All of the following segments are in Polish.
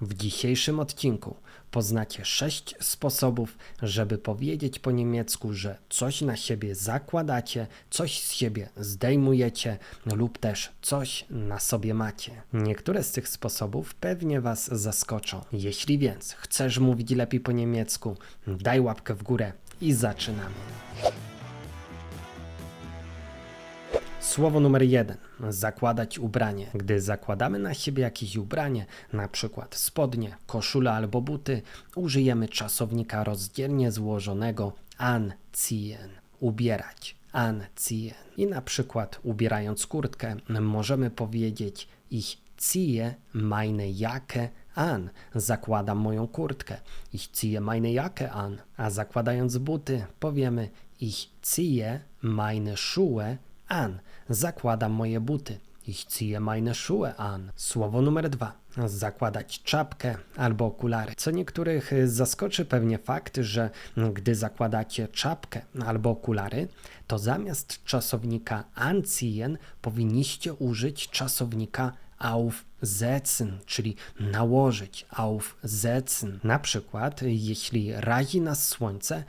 W dzisiejszym odcinku poznacie sześć sposobów, żeby powiedzieć po niemiecku, że coś na siebie zakładacie, coś z siebie zdejmujecie lub też coś na sobie macie. Niektóre z tych sposobów pewnie Was zaskoczą. Jeśli więc chcesz mówić lepiej po niemiecku, daj łapkę w górę i zaczynamy. Słowo numer jeden. Zakładać ubranie. Gdy zakładamy na siebie jakieś ubranie, na przykład spodnie, koszulę albo buty, użyjemy czasownika rozdzielnie złożonego anziehen. Ubierać. Anziehen. I na przykład ubierając kurtkę, możemy powiedzieć ich ziehe meine Jacke an. Zakładam moją kurtkę. Ich ziehe meine Jacke an. A zakładając buty, powiemy ich ziehe meine Schuhe an. Zakładam moje buty. Ich ziehe meine Schuhe an. Słowo numer dwa. Zakładać czapkę albo okulary. Co niektórych zaskoczy pewnie fakt, że gdy zakładacie czapkę albo okulary, to zamiast czasownika anziehen powinniście użyć czasownika aufsetzen, czyli nałożyć aufsetzen. Na przykład, jeśli razi nas słońce,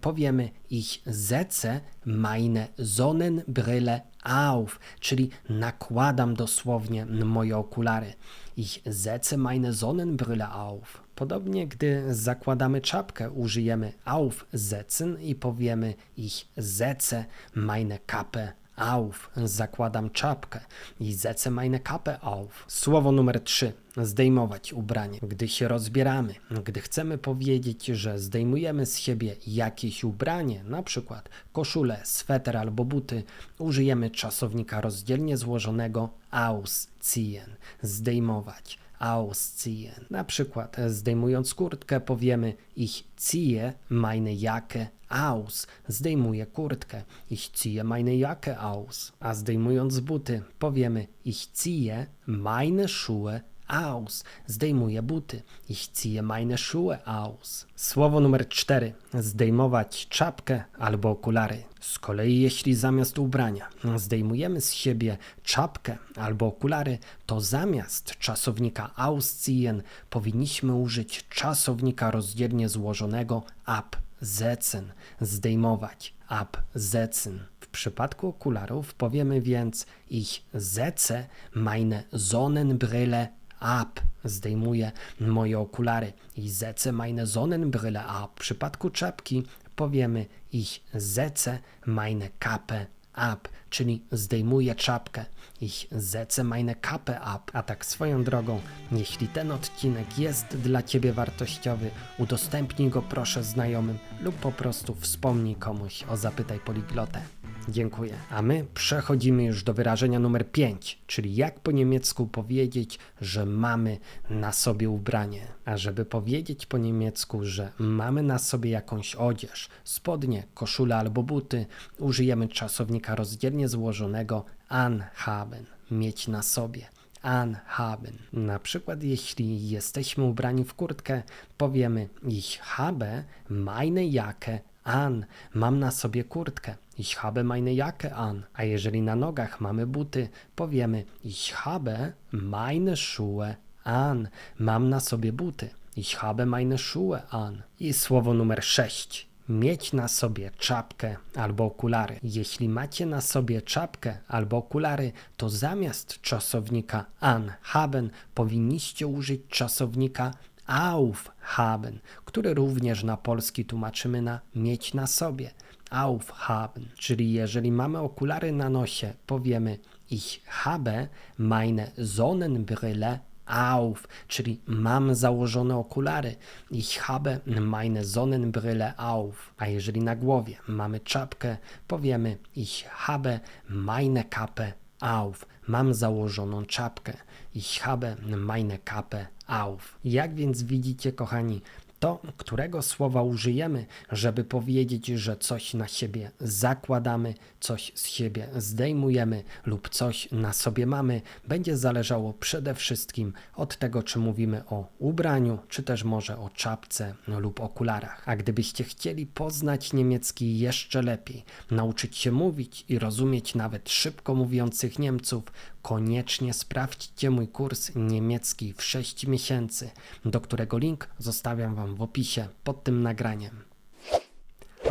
powiemy ich setze meine Sonnenbrille auf, czyli nakładam dosłownie moje okulary. Ich setze meine Sonnenbrille auf. Podobnie, gdy zakładamy czapkę, użyjemy aufsetzen i powiemy ich setze meine Kappe auf. Zakładam czapkę i setze meine Kappe auf. Słowo numer 3. Zdejmować ubranie. Gdy się rozbieramy, gdy chcemy powiedzieć, że zdejmujemy z siebie jakieś ubranie, na przykład koszulę, sweter albo buty, użyjemy czasownika rozdzielnie złożonego ausziehen. Zdejmować ausziehen. Na przykład zdejmując kurtkę powiemy ich ziehe meine Jacke aus. Zdejmuję kurtkę. Ich ziehe meine Jacke aus. A zdejmując buty powiemy ich ziehe meine Schuhe aus. Zdejmuję buty. Ich ziehe meine Schuhe aus. Słowo numer 4. Zdejmować czapkę albo okulary. Z kolei jeśli zamiast ubrania zdejmujemy z siebie czapkę albo okulary, to zamiast czasownika ausziehen powinniśmy użyć czasownika rozdzielnie złożonego absetzen. Zdejmować. Absetzen. W przypadku okularów powiemy więc ich setze meine Sonnenbrille ab. Zdejmuję moje okulary. I setze meine Sonnenbrille ab. W przypadku czapki powiemy ich setze meine Kappe ab, czyli zdejmuję czapkę. Ich setze meine Kappe ab. A tak swoją drogą, jeśli ten odcinek jest dla Ciebie wartościowy, udostępnij go proszę znajomym lub po prostu wspomnij komuś o Zapytaj Poliglotę. Dziękuję. A my przechodzimy już do wyrażenia numer 5, czyli jak po niemiecku powiedzieć, że mamy na sobie ubranie. A żeby powiedzieć po niemiecku, że mamy na sobie jakąś odzież, spodnie, koszulę albo buty, użyjemy czasownika rozdzielnie złożonego anhaben, mieć na sobie anhaben. Na przykład jeśli jesteśmy ubrani w kurtkę, powiemy ich habe meine Jacke an. Mam na sobie kurtkę. Ich habe meine Jacke an. A jeżeli na nogach mamy buty, powiemy ich habe meine Schuhe an. Mam na sobie buty. Ich habe meine Schuhe an. I słowo numer 6. Mieć na sobie czapkę albo okulary. Jeśli macie na sobie czapkę albo okulary, to zamiast czasownika an haben powinniście użyć czasownika aufhaben, który również na polski tłumaczymy na mieć na sobie. Aufhaben, czyli jeżeli mamy okulary na nosie, powiemy ich habe meine Sonnenbrille auf, czyli mam założone okulary. Ich habe meine Sonnenbrille auf. A jeżeli na głowie mamy czapkę, powiemy ich habe meine Kappe auf. Mam założoną czapkę. Ich habe meine Kappe auf. Jak więc widzicie, kochani, To, którego słowa użyjemy, żeby powiedzieć, że coś na siebie zakładamy, coś z siebie zdejmujemy lub coś na sobie mamy, będzie zależało przede wszystkim od tego, czy mówimy o ubraniu, czy też może o czapce lub okularach. A gdybyście chcieli poznać niemiecki jeszcze lepiej, nauczyć się mówić i rozumieć nawet szybko mówiących Niemców, koniecznie sprawdźcie mój kurs niemiecki w 6 miesięcy, do którego link zostawiam Wam w opisie pod tym nagraniem.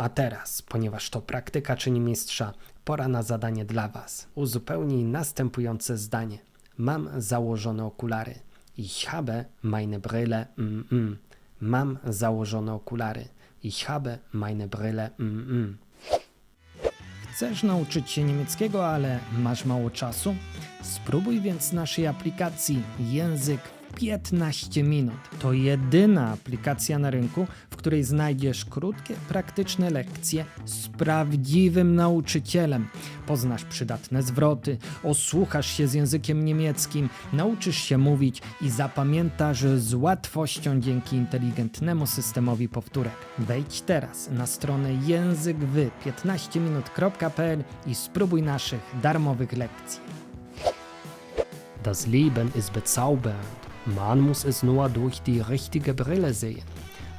A teraz, ponieważ to praktyka czyni mistrza, pora na zadanie dla Was. Uzupełnij następujące zdanie. Mam założone okulary. Ich habe meine Brille. Mm -mm. Mam założone okulary. Ich habe meine Brille. Mm -mm. Chcesz nauczyć się niemieckiego, ale masz mało czasu? Spróbuj więc naszej aplikacji Język 15 minut. To jedyna aplikacja na rynku, w której znajdziesz krótkie, praktyczne lekcje z prawdziwym nauczycielem. Poznasz przydatne zwroty, osłuchasz się z językiem niemieckim, nauczysz się mówić i zapamiętasz z łatwością dzięki inteligentnemu systemowi powtórek. Wejdź teraz na stronę językwy15minut.pl i spróbuj naszych darmowych lekcji. Das Leben ist bezaubernd. Man muss es nur durch die richtige Brille sehen.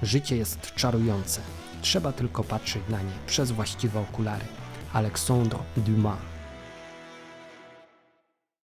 Życie jest czarujące. Trzeba tylko patrzeć na nie przez właściwe okulary. Alexandre Dumas